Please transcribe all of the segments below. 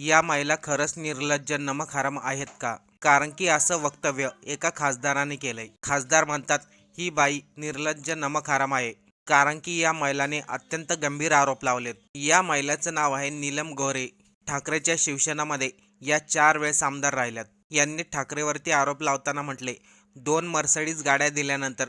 या महिला खरंच निर्लज्ज नमक हराम आहेत का? कारण की असं वक्तव्य एका खासदाराने केलंय. खासदार म्हणतात ही बाई निर्लज्ज नमक हराम आहे. कारण की या महिलाने अत्यंत गंभीर आरोप लावलेत. या महिलाचं नाव आहे नीलम गोरे ठाकरेच्या शिवसेनामध्ये या चार वेळेस आमदार राहिल्यात. यांनी ठाकरेवरती आरोप लावताना म्हटले दोन मर्सडीज गाड्या दिल्यानंतर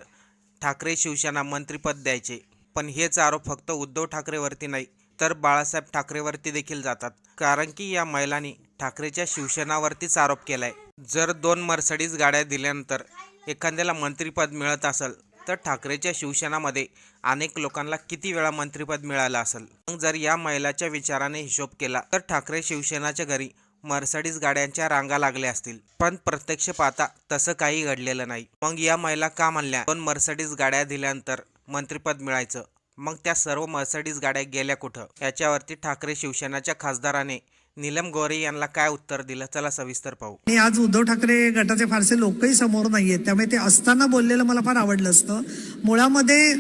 ठाकरे शिवसेना मंत्रिपद द्यायचे. पण हेच आरोप फक्त उद्धव ठाकरेवरती नाही तर बाळासाहेब ठाकरेवरती देखील जातात. कारण की या महिलांनी ठाकरेच्या शिवसेनावरतीच आरोप केलाय. जर दोन मर्सडीज गाड्या दिल्यानंतर एखाद्याला मंत्रिपद मिळत असेल तर ठाकरेच्या शिवसेनामध्ये अनेक लोकांना किती वेळा मंत्रिपद मिळालं असेल? मग जर या महिलाच्या विचाराने हिशोब केला तर ठाकरे शिवसेनाच्या घरी मर्सडीज गाड्यांच्या रांगा लागल्या असतील. पण प्रत्यक्ष पाहता तसं काही घडलेलं नाही. मग या महिला का म्हणल्या दोन मर्सडीज गाड्या दिल्यानंतर मंत्रिपद मिळायचं? मग त्या सर्व मर्सडीज गाड्या गेल्या कुठं? याच्यावरती ठाकरे शिवसेनाच्या खासदाराने नीलम गोरे यांना काय उत्तर दिलं? चला सविस्तर पाहू. आणि आज उद्धव ठाकरे गटाचे फारसे लोकही समोर नाहीयेत. त्यामुळे ते असताना बोललेलं मला फार आवडलं असतं. मुळामध्ये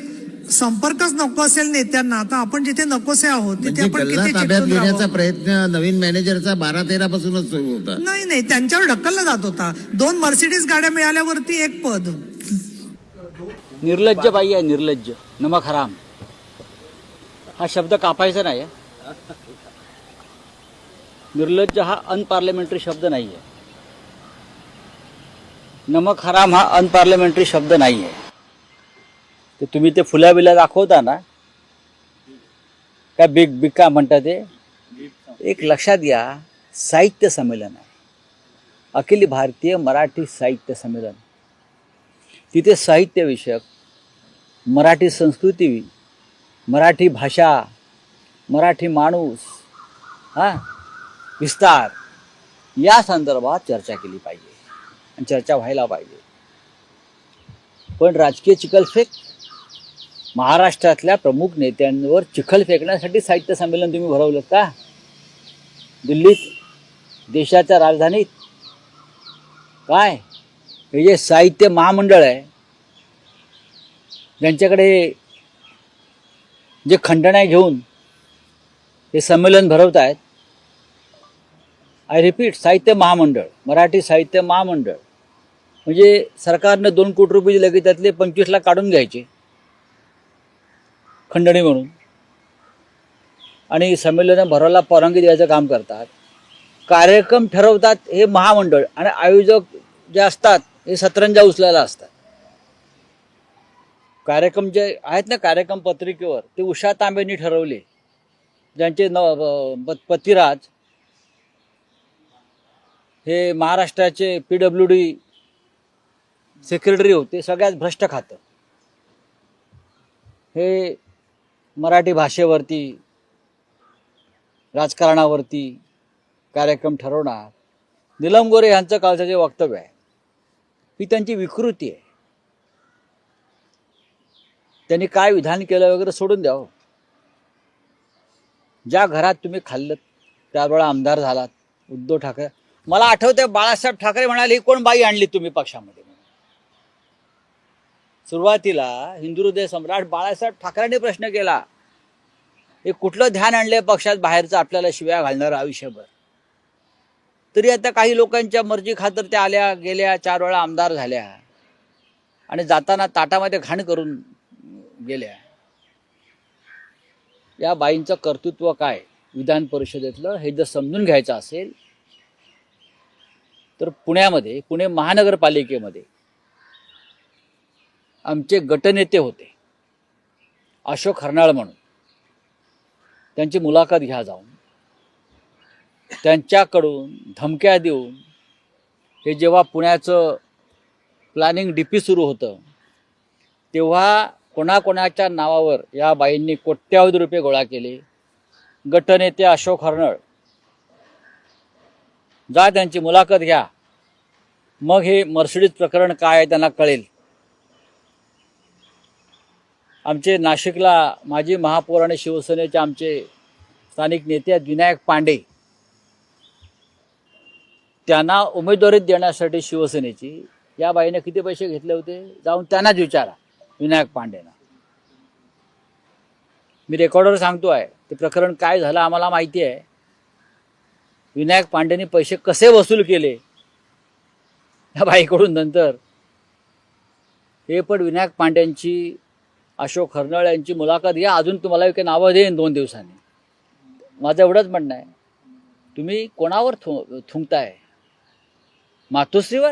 संपर्कच नको असेल नेत्यांना आता आपण जिथे नकोसे आहोत तिथे म्हणजे आपण किती ताब्यात चिकटून घेण्याचा राहावं? प्रयत्न नवीन मॅनेजरचा बारा तेरा पासूनच सुरू होता. नाही नाही त्यांच्यावर ढकलला जात होता. दोन मर्सिडीज गाड्या मिळाल्यावरती एक पद. निर्लज्ज बाई आहे निर्लज्ज. नमक हराम. हा शब्द कापायचा नाही आहे. निर्लज्ज हा अनपार्लमेंटरी शब्द नाही आहे नमक हराम हा अनपार्लमेंटरी शब्द नाही आहे ते तुम्ही ते फुल्या बिल्या दाखवता ना? काय बिग बिग का म्हणता ते? एक लक्षात घ्या साहित्य संमेलन आहे. अखिल भारतीय मराठी साहित्य संमेलन. तिथे साहित्यविषयक मराठी संस्कृती मराठी भाषा मराठी माणूस हां विस्तार या संदर्भात चर्चा केली पाहिजे आणि चर्चा व्हायला पाहिजे. पण राजकीय चिखलफेक महाराष्ट्रातल्या प्रमुख नेत्यांवर चिखल फेकण्यासाठी साहित्य संमेलन तुम्ही भरवलं का? दिल्लीत देशाच्या राजधानीत? काय? हे जे साहित्य महामंडळ आहे ज्यांच्याकडे जे खंडण्या घेऊन हे संमेलन भरवत आहेत आय रिपीट साहित्य महामंडळ मराठी साहित्य महामंडळ. म्हणजे सरकारनं दोन कोटी रुपये दिले की त्यातले पंचवीस लाख काढून घ्यायचे. खंडणी म्हणून. आणि संमेलनं भरायला परवानगी द्यायचं काम करतात. कार्यक्रम ठरवतात हे महामंडळ. आणि आयोजक जे असतात हे सतरंजा उचलायला असतात. कार्यक्रम जे आहेत ना कार्यक्रम पत्रिकेवर ते उषा तांबेंनी ठरवले. ज्यांचे न पतिराज हे महाराष्ट्राचे पी डब्ल्यू डी सेक्रेटरी होते सगळ्यात भ्रष्ट खातं. हे मराठी भाषेवरती राजकारणावरती कार्यक्रम ठरवणार. निलम गोरे यांचं कालचं जे वक्तव्य आहे ही त्यांची विकृती आहे. त्यांनी काय विधान केलं वगैरे सोडून द्यावं हो. ज्या घरात तुम्ही खाल्लं त्यावेळेला आमदार झालात उद्धव ठाकरे. मला आठवतंय बाळासाहेब ठाकरे म्हणाले ही कोण बाई आणली तुम्ही पक्षामध्ये? सुरुवातीला हिंदू हृदय सम्राट बाळासाहेब ठाकरेंनी प्रश्न केला हे कुठलं ध्यान आणलंय पक्षात बाहेरचं आपल्याला शिव्या घालणार आयुष्यभर? तरी आता काही लोकांच्या मर्जी खातर त्या आल्या गेल्या चार वेळा आमदार झाल्या. आणि जाताना ताटामध्ये घाण करून गेल्या. या बाईंचं कर्तृत्व काय? विधान परिषदेतलं हे जर समजून घ्यायचं असेल तर पुण्यामध्ये पुणे महानगरपालिकेमध्ये आमचे गटनेते होते. अशोक हरनाळ म्हणून. त्यांची मुलाखत घ्या जाऊन. त्यांच्याकडून धमक्या देऊन हे जेव्हा पुण्याचं प्लॅनिंग डी पी सुरू होतं तेव्हा कोणाकोणाच्या नावावर या बाईंनी कोट्यावधी रुपये गोळा केले. गटनेते अशोक हर्नळ. जा त्यांची मुलाखत घ्या. मग हे मर्सिडीज प्रकरण काय आहे त्यांना कळेल. आमचे नाशिकला माजी महापौर आणि शिवसेनेचे आमचे स्थानिक नेते आहेत विनायक पांडे. त्यांना उमेदवारी देण्यासाठी शिवसेनेची. या बाईने किती पैसे घेतले होते? जाऊन त्यांनाच विचारा. विनायक पांडेना. मी रेकॉर्डवर सांगतो आहे ते प्रकरण काय झालं आम्हाला माहिती आहे. विनायक पांडेने पैसे कसे वसूल केले? या बाईकडून नंतर. हे पण विनायक पांड्यांची अशोक हरनळ यांची मुलाखत घ्या. अजून तुम्हाला काही नावं देईन दोन दिवसांनी. माझं एवढंच म्हणणं आहे. तुम्ही कोणावर थु थुंकताय? मातोश्रीवर?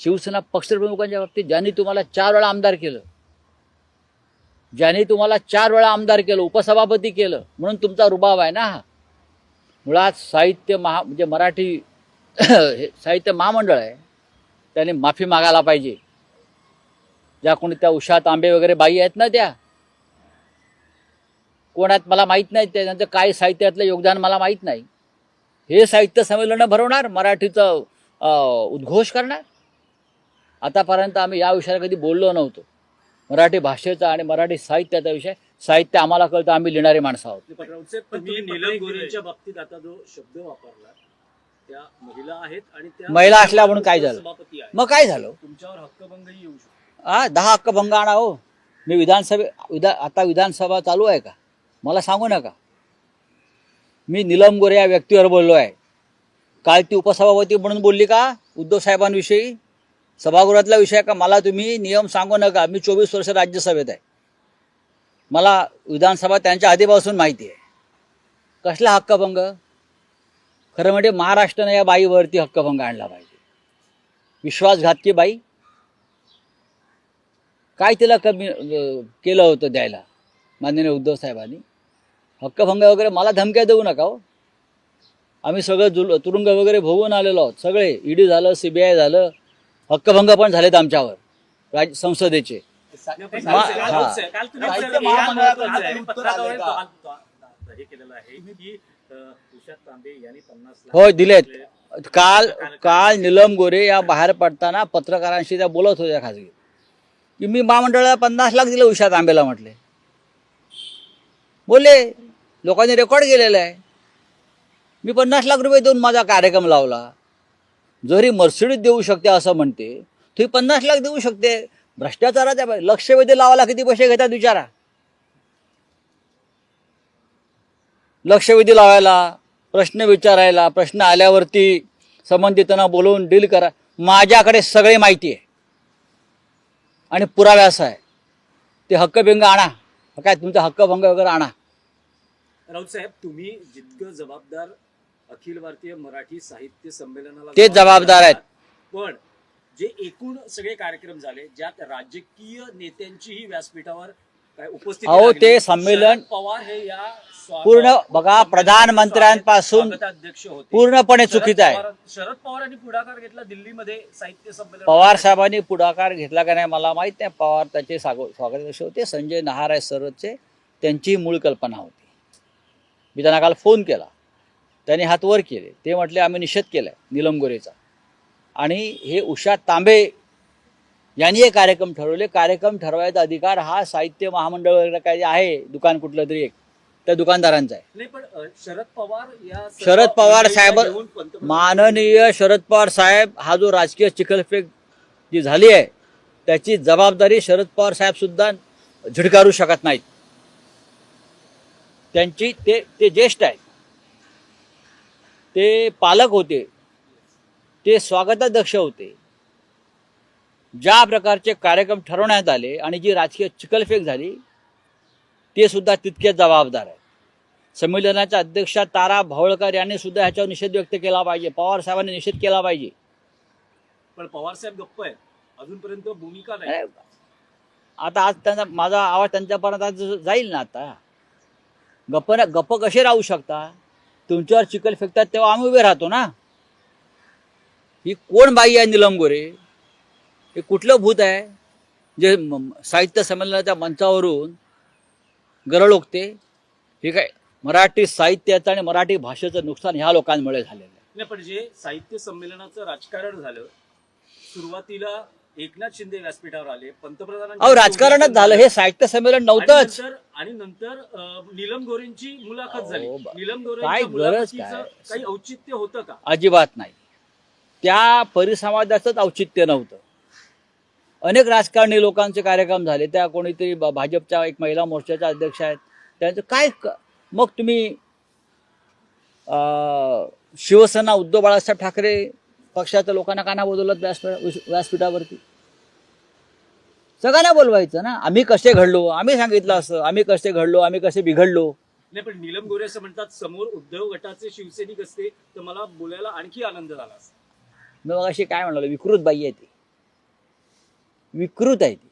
शिवसेना पक्षप्रमुखांच्या बाबतीत ज्यांनी तुम्हाला चार वेळा आमदार केलं ज्यांनी तुम्हाला चार वेळा आमदार केलं उपसभापती केलं म्हणून तुमचा रुबाब आहे ना हा. मुळात साहित्य महा म्हणजे मराठी हे साहित्य महामंडळ आहे त्याने माफी मागायला पाहिजे. ज्या कोणी त्या उषा तांबे वगैरे बाई आहेत ना त्या कोण आहेत मला माहीत नाही त्यांचं काय साहित्यातलं योगदान मला माहीत नाही. हे साहित्य संमेलनं भरवणार मराठीचं उद्घोष करणार? आतापर्यंत आम्ही या विषयावर कधी बोललो नव्हतो. मराठी भाषेचा आणि मराठी साहित्याचा विषय साहित्य आम्हाला कळतं आम्ही लिहिणारी माणसं आहोत. बाबतीत आता जो शब्द वापरला त्या महिला आहेत आणि त्या महिला असल्या म्हणून काय झालं? मग काय झालं? तुमच्यावर हक्कभंगही येऊ शकतो. हा दहा हक्क भंग आणा हो. मी विधानसभे विधा आता विधानसभा चालू आहे का? मला सांगू नका. मी निलम गोरे या व्यक्तीवर बोललो आहे काल ती उपसभापती म्हणून बोलली का? उद्धव साहेबांविषयी? सभागृहातला विषय का? मला तुम्ही नियम सांगू नका. मी चोवीस वर्ष राज्यसभेत आहे. मला विधानसभा त्यांच्या आधीपासून माहिती आहे. कसला हक्कभंग? खरं म्हणजे महाराष्ट्रानं या बाईवरती हक्कभंग आणला पाहिजे. विश्वासघातकी बाई. काय तिला कमी केलं होतं द्यायला? माननीय उद्धव साहेबांनी. हक्कभंग वगैरे मला धमक्या देऊ नका हो. आम्ही सगळं जुल तुरुंग वगैरे भोगून आलेलो आहोत. सगळे ईडी झालं सी बी आय झालं हक्कभंग पण झालेत आमच्यावर राज संसदेचे मा-. राऊतसाहेब, काल तुम्ही साहित्य सर- महामंडळाचं काल उत्तर तुम्ही आलंय पत्रकाद्वारे का? काल हे केलेलं आहे की अं, तुषार तांबे यांनी पन्नास लाख होय दिलेत. काल काल निलम गोरे या बाहेर पडताना पत्रकारांशी त्या बोलत होत्या खाजगी की मी महामंडळाला पन्नास लाख दिले उषा तांबेला म्हटले बोलले लोकांनी रेकॉर्ड केलेलं आहे मी पन्नास लाख रुपये देऊन माझा कार्यक्रम लावला जरी मर्सिडीज देऊ शकते असं म्हणते तुम्ही पन्नास लाख देऊ शकते. भ्रष्टाचाराच्या लक्षवेधी लावायला किती पैसे घेतात विचारा लक्षवेधी लावायला प्रश्न विचारायला प्रश्न आल्यावरती संबंधितांना बोलवून डील करा. माझ्याकडे सगळी माहिती आहे. आणि पुरावे असा आहे. ते हक्कभंग आणा. काय तुमचा हक्कभंग वगैरे आणा. राऊतसाहेब तुम्ही जितकं जबाबदार अखिल भारतीय मराठी साहित्य संमेलनाला तेच जबाबदार आहेत. पण जे एकूण सगळे कार्यक्रम झाले ज्यात राजकीय नेत्यांचीही व्यासपीठावर काय उपस्थिती अहो, लागली. ते संमेलन शरद पवार हे या स्वा- पूर्ण बघा, प्रधानमंत्र्यांपासून स्वागताध्यक्ष होते. पूर्णपणे शरद चुकीचं आहे. पवार- शरद पवारांनी पुढाकार घेतला दिल्लीमध्ये साहित्य संमेलन पवार साहेबांनी पुढाकार घेतला का नाही मला माहीत नाही. पवार त्याचे सागो स्वागताध्यक्ष होते. संजय नहाराय सरचे त्यांची मूळ कल्पना होती. मी त्यांना काल फोन केला. त्यांनी हात वर केले. ते म्हटले आम्ही निषेध केला आहे निलम गोरेचा. आणि हे उषा तांबे यांनी हे कार्यक्रम ठरवले. कार्यक्रम ठरवायचा अधिकार हा साहित्य महामंडळ वगैरे काय आहे दुकान कुठलं तरी एक त्या दुकानदारांचा आहे. शरद पवार शरद पवार साहेब माननीय शरद पवार साहेब हा जो राजकीय चिखलफेक जी झाली आहे त्याची जबाबदारी शरद पवार साहेब सुद्धा झिडकारू शकत नाहीत. त्यांची ते ते ज्येष्ठ आहेत. ते पालक होते. ते स्वागताध्यक्ष होते. ज्या प्रकारचे कार्यक्रम ठरवण्यात आले आणि जी राजकीय चिखलफेक झाली ते सुद्धा तितकेच जबाबदार आहेत. संमेलनाच्या अध्यक्षा तारा भावळकर यांनी सुद्धा ह्याच्यावर निषेध व्यक्त केला पाहिजे. पवार साहेबांनी निषेध केला पाहिजे. पण पवार साहेब गप्प आहेत. अजूनपर्यंत भूमिका नाही. आता आज त्यांचा माझा आवाज त्यांच्यापर्यंत जाईल ना आता? गप्प गप्प कसे राहू शकता? तुमच्यावर चिखल फेकतात तेव्हा आम्ही उभे राहतो ना. ही कोण बाई आहे निलम गोरे हे कुठलं भूत आहे? जे साहित्य संमेलनाच्या मंचावरून गरळ ओकते हे काय मराठी साहित्याचं आणि मराठी भाषेचं नुकसान ह्या लोकांमुळे झालेलं आहे. नाही पण जे साहित्य संमेलनाचं राजकारण झालं सुरुवातीला एकनाथ शिंदे व्यासपीठावर आले पंतप्रधानांची अहो राजकारणच झालं हे साहित्य संमेलन नव्हतंच. आणि नंतर- नीलम गोरेंची मुलाखत झाली. नीलम काय गरज काय? काही औचित्य होतं का? अजिबात नाही. त्या परिसंवादाचंच औचित्य नव्हतं. अनेक राजकारणी लोकांचे कार्यक्रम झाले. त्या कोणीतरी भाजपच्या एक महिला मोर्चाच्या अध्यक्ष आहेत. त्यांचं काय मग तुम्ही शिवसेना उद्धव बाळासाहेब ठाकरे पक्षाच्या लोकांना का नाही बोलवलं व्यासपीठ व्यासपीठावरती? सगळ्यांना बोलवायचं ना. आम्ही कसे घडलो? आम्ही सांगितलं असं. आम्ही कसे घडलो? आम्ही कसे बिघडलो? नाही पण नीलम गोरे असं म्हणतात समोर उद्धव गटाचे शिवसैनिक असते तर मला बोलायला आणखी आनंद झाला असता. मी मग अशी काय म्हणालो? विकृत बाई आहे ती. विकृत आहे ती.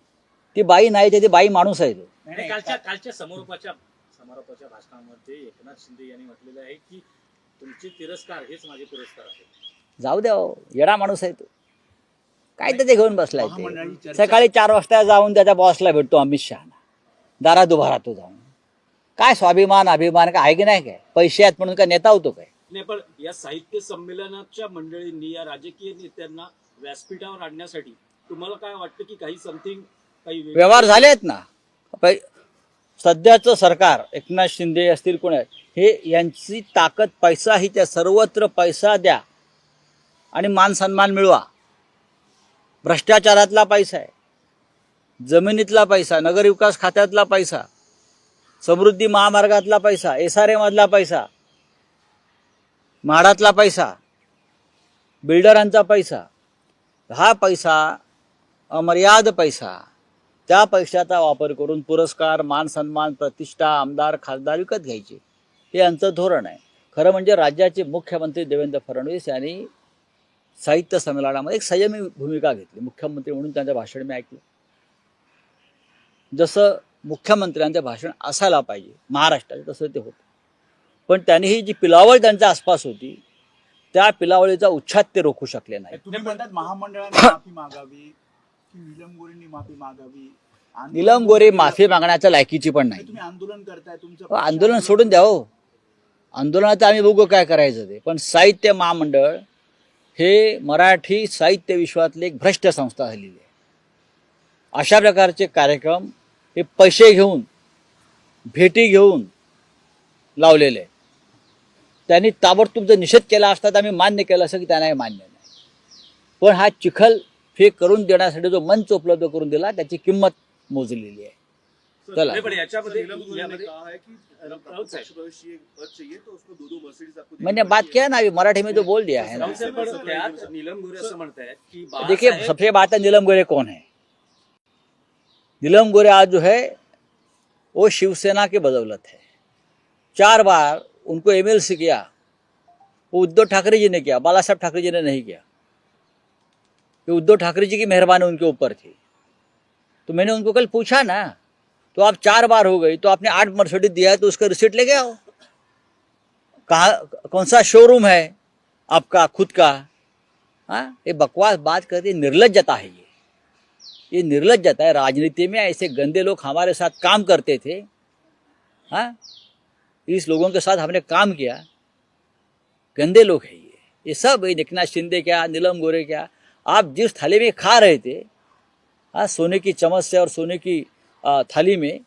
ती बाई नाही तर ती बाई माणूस आहे तो. आणि कालच्या कालच्या समारोपाच्या समारोपाच्या भाषणामध्ये एकनाथ शिंदे यांनी म्हटलेलं आहे की तुमचे तिरस्कार हेच माझे पुरस्कार आहेत. जाऊ द्या हो, येडा माणूस आहे तो. काय तर ते घेऊन बसलाय ते. सकाळी चार वाजता जाऊन त्याच्या बॉसला भेटतो अमित शहाना. दारात उभा राहतो जाऊन. काय स्वाभिमान अभिमान काय आहे की नाही काय? पैसे आहेत म्हणून काय नेता होतो काय? नाही पण या साहित्य संमेलनाच्या मंडळींनी या राजकीय नेत्यांना व्यासपीठावर आणण्यासाठी तुम्हाला काय वाटतं की काही समथिंग काही व्यवहार झाले आहेत ना? पै- सध्याचं सरकार एकनाथ शिंदे असतील कोण आहेत हे यांची ताकद पैसा ही त्या सर्वत्र पैसा द्या आणि मान सन्मान मिळवा. भ्रष्टाचारातला पैसा आहे. जमिनीतला पैसा नगरविकास खात्यातला पैसा समृद्धी महामार्गातला पैसा एस आर एमधला पैसा म्हाडातला पैसा बिल्डरांचा पैसा हा पैसा अमर्याद पैसा त्या पैशाचा वापर करून पुरस्कार मान सन्मान प्रतिष्ठा आमदार खासदार विकत घ्यायचे. हे यांचं धोरण आहे. खरं म्हणजे राज्याचे मुख्यमंत्री देवेंद्र फडणवीस यांनी साहित्य संमेलनामध्ये एक संयमी भूमिका घेतली. मुख्यमंत्री म्हणून त्यांचं भाषण मी ऐकलं. जसं मुख्यमंत्र्यांचं भाषण असायला पाहिजे महाराष्ट्राचे तसं ते होतं. पण त्यांनी ही जी पिलावळ त्यांच्या आसपास होती त्या पिलावळीचा उच्छाद ते रोखू शकले नाही तुम्ही म्हणतात महामंडळाने माफी मागावी की निलम गोरेंनी माफी मागावी आंदोलन- निलम गोरे माफी मागण्याच्या लायकीची पण नाही. तुम्ही आंदोलन करताय तुमचं हो, आंदोलन सोडून द्या हो. आंदोलनाचं आम्ही बघू काय करायचं ते. पण साहित्य महामंडळ हे मराठी साहित्य विश्वातली एक भ्रष्ट संस्था झालेली आहे. अशा प्रकारचे कार्यक्रम हे पैसे घेऊन भेटी घेऊन लावलेले त्यांनी ताबडतोब जर निषेध केला असता तर आम्ही मान्य केलं असं की त्यांना हे मान्य नाही. पण हा चिखल फेक करून देण्यासाठी जो मंच उपलब्ध करून दिला त्याची किंमत मोजलेली आहे. चला। है चाहिए तो उसको दो दो मर्सिडीज आपको मैंने बात किया ना अभी मराठी में तो बोल दिया है नीलम गोरे असं म्हणतायत की देखिए सबसे बात है नीलम गोरे कौन है? नीलम गोरे आज जो है वो शिवसेना के बदौलत है। चार बार उनको एमएलसी किया वो उद्धव ठाकरे जी ने किया बाला साहब ठाकरे जी ने नहीं किया। ये उद्धव ठाकरे जी की मेहरबानी उनके ऊपर थी। तो मैंने उनको कल पूछा ना तो आप चार बार हो गई तो आपने आठ मर्सिडीज दिया है तो उसका रिसिप्ट लेके आओ। कहा, कौन सा शोरूम है आपका, खुद का? हाँ ये बकवास बात करती निर्लज्जता है ये। ये निर्लज्जता है, राजनीति में ऐसे गंदे लोग हमारे साथ काम करते थे। हाँ इस लोगों के साथ हमने काम किया। गंदे लोग है ये। ये सब, ये एकनाथ शिंदे क्या, नीलम गोरे क्या, आप जिस थाली में खा रहे थे हाँ सोने की चम्मच से और सोने की थाली में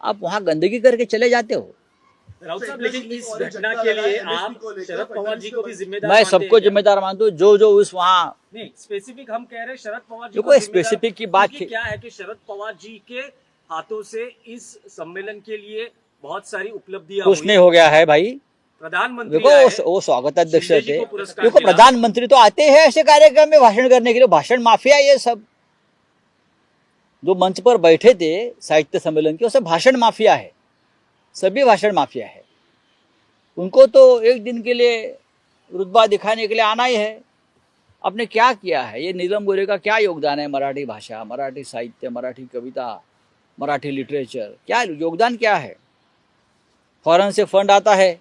आप वहाँ गंदगी करके चले जाते हो। राउत साहब लेकिन इस घटना के लिए आप शरद पवार जी को भी जिम्मेदार मैं सबको जिम्मेदार मानता हूँ जो जो उस वहाँ स्पेसिफिक हम कह रहे हैं शरद पवार जी देखो, को जिम्मेदार- specific की बात क्या है कि शरद पवार जी के हाथों से इस सम्मेलन के लिए बहुत सारी उपलब्धियाँ कुछ नहीं हो गया है भाई। प्रधानमंत्री देखो आए, वो, वो स्वागताध्यक्ष थे। देखो प्रधानमंत्री तो आते हैं ऐसे कार्यक्रम में भाषण करने के लिए भाषण माफिया ये सब। जो मंच पर बैठे थे साहित्य सम्मेलन के सब भाषण माफिया है। सभी भाषण माफिया है। उनको तो एक दिन के लिए रुतबा दिखाने के लिए आना ही है। आपने क्या किया है? ये नीलम गोरे का क्या योगदान है? मराठी भाषा, मराठी साहित्य, मराठी कविता, मराठी लिटरेचर, क्या योगदान क्या है? फॉरन से फंड आता है।